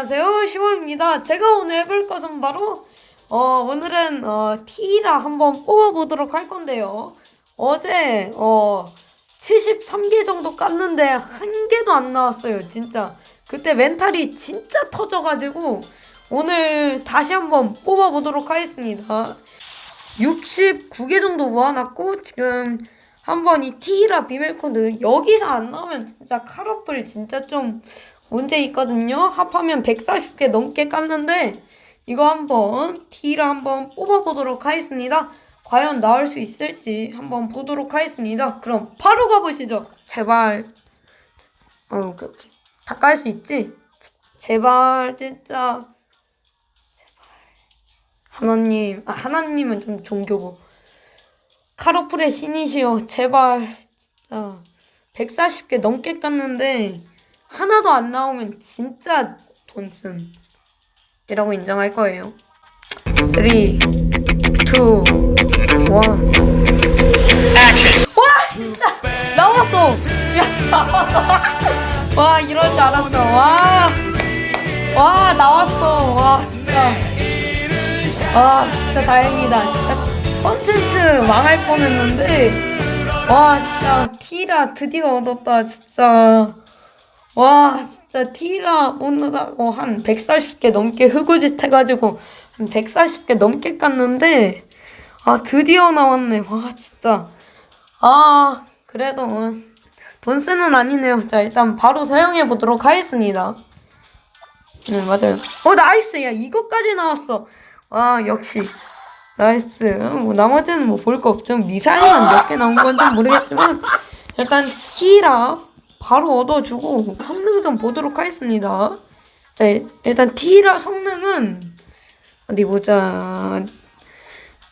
안녕하세요. 시원입니다. 제가 오늘 해볼 것은 바로 어 오늘은 어 T라 한번 뽑아보도록 할 건데요. 어제 어 73개 정도 깠는데 한 개도 안 나왔어요 진짜. 그때 멘탈이 진짜 터져가지고 오늘 다시 한번 뽑아보도록 하겠습니다. 69개 정도 모아놨고 지금 한번 이 T라 비밀 코드 여기서 안 나오면 진짜 카로플 진짜 좀 문제 있거든요. 합하면 140개 넘게 깠는데 이거 한번 T를 한번 뽑아보도록 하겠습니다. 과연 나올 수 있을지 한번 보도록 하겠습니다. 그럼 바로 가보시죠. 제발. 어, 오케이, 오케이. 다 깔 수 있지? 제발 진짜 제발 하나님 아 하나님은 좀 종교고 카로플의 신이시여 제발 진짜 140개 넘게 깠는데 하나도 안 나오면 진짜 돈쓴. 이라고 인정할 거예요. 3 2 1 와 진짜! 나왔어! 야 나왔어. 와 이럴 줄 알았어. 와. 와 나왔어. 와 진짜. 와 진짜 다행이다. 진짜 컨텐츠 망할 뻔 했는데. 와 진짜 티라 드디어 얻었다 진짜 와 진짜 티라 오느라고 한 140개 넘게 흐구짓 해가지고 한 140개 넘게 깠는데 아 드디어 나왔네. 와 진짜. 아 그래도 돈쓰는 아니네요. 자 일단 바로 사용해 보도록 하겠습니다. 네 맞아요. 어 나이스! 야 이거까지 나왔어. 와 역시. 나이스. 뭐 나머지는 뭐 볼 거 없죠. 미사일만 몇 개 나온 건지 모르겠지만 일단 티라 바로 얻어주고 성능 좀 보도록 하겠습니다. 자, 일단 T라 성능은 어디 보자.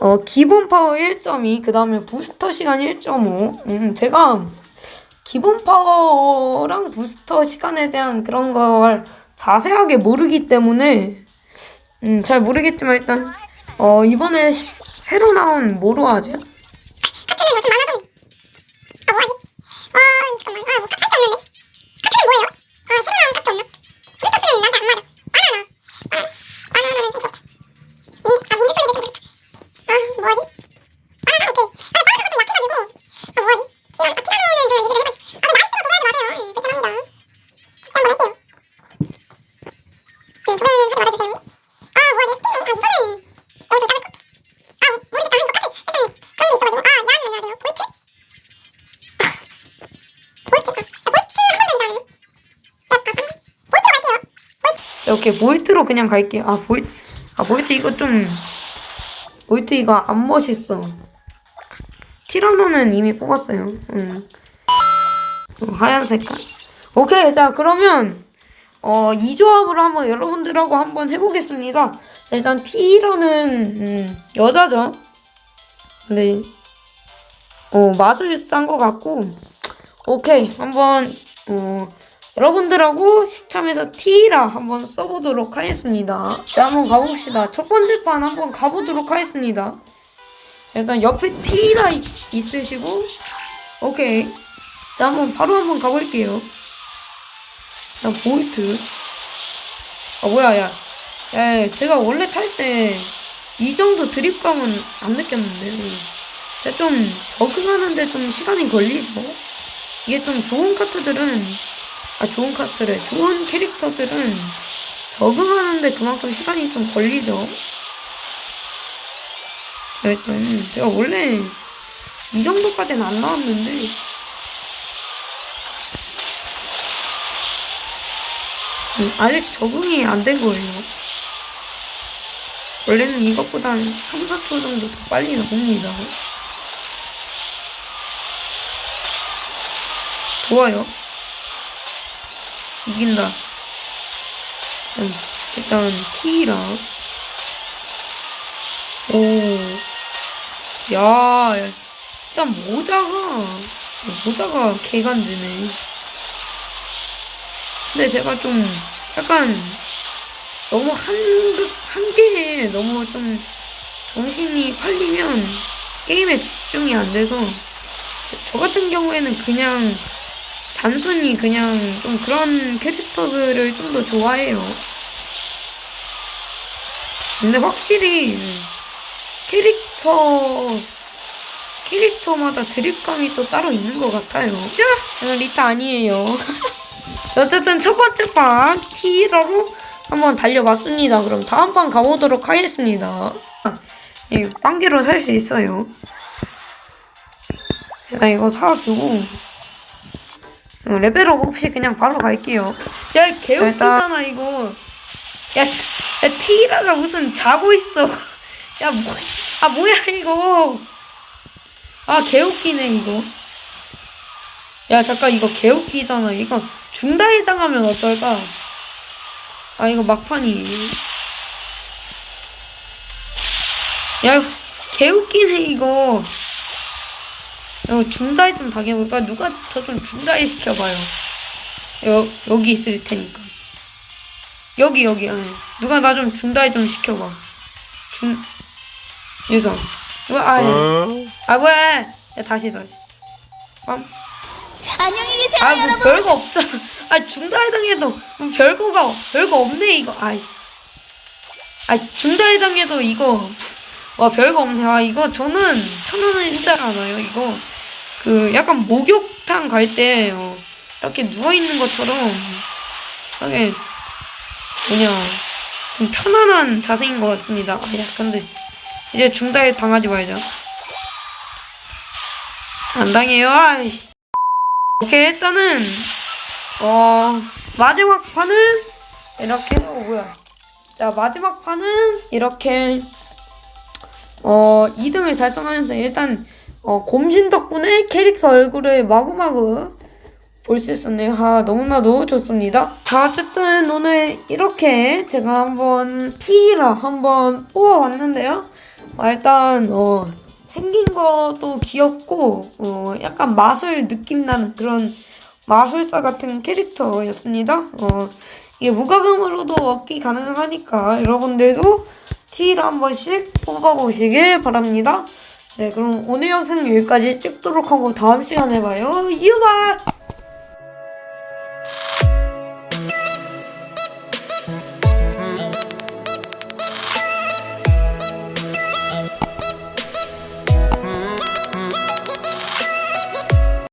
어, 기본 파워 1.2, 그 다음에 부스터 시간 1.5. 음, 제가 기본 파워랑 부스터 시간에 대한 그런 걸 자세하게 모르기 때문에 음, 잘 모르겠지만 일단 어, 이번에 시- 새로 나온 뭐로 하죠? 자, 오케이 볼트로 그냥 갈게요. 아 볼, 아 볼트 이거 좀 볼트 이거 안 멋있어. 티라노는 이미 뽑았어요. 응. 어, 하얀 색깔. 오케이 자 그러면 어 이 조합으로 한번 여러분들하고 한번 해보겠습니다. 일단 티라는 음, 여자죠. 근데 어 맛을 싼 것 같고 오케이 한번 어. 여러분들하고 시참에서 T라 한번 써보도록 하겠습니다. 자, 한번 가봅시다. 첫 번째 판 한번 가보도록 하겠습니다. 일단 옆에 T라 있, 있으시고, 오케이. 자, 한번 바로 한번 가볼게요. 자, 볼트. 아, 뭐야, 야. 야, 제가 원래 탈 때 이 정도 드립감은 안 느꼈는데. 제가 좀 적응하는데 좀 시간이 걸리죠. 이게 좀 좋은 카트들은 아 좋은 카트래 좋은 캐릭터들은 적응하는데 그만큼 시간이 좀 걸리죠. 자, 일단 제가 원래 이 정도까지는 안 나왔는데 음, 아직 적응이 안 된 거예요. 원래는 이것보다 한 3, 4초 정도 더 빨리 나옵니다. 좋아요. 이긴다. 일단, 일단 T라. 오. 야, 일단 모자가 모자가 개간지네. 근데 제가 좀 약간 너무 한, 한 개에 너무 좀 정신이 팔리면 게임에 집중이 안 돼서 저, 저 같은 경우에는 그냥 단순히 그냥 좀 그런 캐릭터들을 좀 더 좋아해요. 근데 확실히 캐릭터 캐릭터마다 드립감이 또 따로 있는 것 같아요. 야, 저는 리타 아니에요. 자, 어쨌든 첫 번째 판 티라로 한번 달려봤습니다. 그럼 다음 판 가보도록 하겠습니다. 아, 이 빵기로 살 수 있어요. 제가 이거 사주고 어, 레벨업 없이 그냥 바로 갈게요. 야, 이 개웃기잖아 이거. 야, 야 티라가 무슨 자고 있어. 야, 뭐, 아 뭐야 이거. 아 개웃기네 이거. 야 잠깐 이거 개웃기잖아. 이거 중다에 당하면 어떨까? 아 이거 막판이. 야 개웃기네 이거. 야 중다에 좀 당해볼까? 누가 저 좀 중다에 시켜봐요. 여 여기 있을 테니까. 여기 여기. 아, 누가 나 좀 중다에 좀 시켜봐. 중 유성. 이거 아. 아 왜? 야 다시 다시. 빰. 안녕히 계세요, 아, 뭐 여러분. 별거 없잖아. 아, 중다해당해도 뭐 별거가 별거 없네 이거. 아이. 아, 중다해당해도 이거 와 별거 없네. 아, 이거 저는 편안하지 않아요. 이거 그 약간 목욕탕 갈때 어, 이렇게 누워 있는 것처럼 이게 뭐냐 좀 편안한 자세인 것 같습니다. 아, 야, 근데 이제 중다에 당하지 말자. 안 당해요. 아이씨. 오케이 일단은 어 마지막 판은 이렇게 어 뭐야 자 마지막 판은 이렇게 어 2등을 달성하면서 일단 어 곰신 덕분에 캐릭터 얼굴을 마구마구 볼 수 있었네요. 아 너무나도 좋습니다. 자 어쨌든 오늘 이렇게 제가 한번 T라 한번 뽑아봤는데요. 아, 일단 어 생긴 것도 귀엽고 어 약간 마술 느낌 나는 그런 마술사 같은 캐릭터였습니다. 어 이게 무과금으로도 얻기 가능하니까 여러분들도 T를 한 번씩 뽑아보시길 바랍니다. 네 그럼 오늘 영상 여기까지 찍도록 하고 다음 시간에 봐요. 유바!